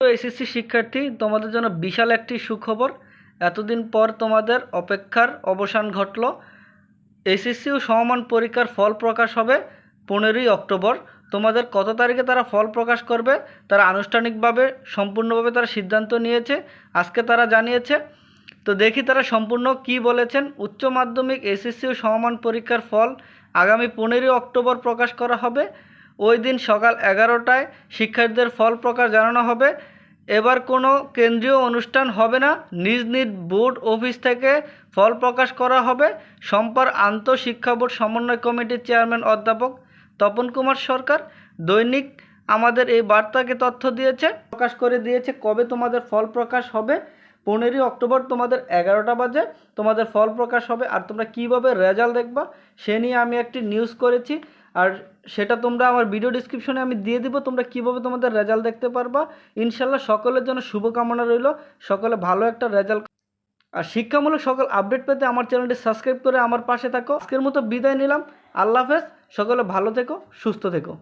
SSC শিক্ষার্থী, তোমাদের জন্য বিশাল একটি সুখবর। এতদিন পর তোমাদের অপেক্ষার অবসান ঘটল। এসএসসি ও সমমান পরীক্ষার ফল প্রকাশ হবে পনেরোই অক্টোবর। তোমাদের কত তারিখে তারা ফল প্রকাশ করবে? তারা আনুষ্ঠানিকভাবে, সম্পূর্ণভাবে তারা সিদ্ধান্ত নিয়েছে। আজকে তারা জানিয়েছে। তো দেখি তারা সম্পূর্ণ কি বলেছেন। উচ্চ মাধ্যমিক, এসএসসি ও সমমান পরীক্ষার ফল আগামী পনেরোই অক্টোবর প্রকাশ করা হবে। ওই দিন সকাল এগারোটায় শিক্ষার্থীদের ফল প্রকাশ জানানো হবে। এবার কোনো কেন্দ্রীয় অনুষ্ঠান হবে না। নিজ নিজ বোর্ড অফিস থেকে ফল প্রকাশ করা হবে। সম্পার আন্তঃশিক্ষা বোর্ড সমন্বয় কমিটির চেয়ারম্যান অধ্যাপক তপন কুমার সরকার দৈনিক আমাদের এই বার্তাকে তথ্য দিয়েছে, প্রকাশ করে দিয়েছে কবে তোমাদের ফল প্রকাশ হবে। পনেরোই অক্টোবর তোমাদের এগারোটা বাজে, তোমাদের ফল প্রকাশ হবে আর তোমরা কীভাবে রেজাল্ট দেখবা সে নিয়ে আমি একটি নিউজ করেছি। আর সেটা তোমরা আমার ভিডিও ডিসক্রিপশনে আমি দিয়ে দিব, তোমরা কীভাবে তোমাদের রেজাল্ট দেখতে পারবা। ইনশাল্লাহ সকলের জন্য শুভকামনা রইল। সকলে ভালো একটা রেজাল্ট আর শিক্ষামূলক সকল আপডেট পেতে আমার চ্যানেলটি সাবস্ক্রাইব করে আমার পাশে থাকো। আজকের মতো বিদায় নিলাম। আল্লাহ হাফেজ। সকলে ভালো থেকো, সুস্থ থেকো।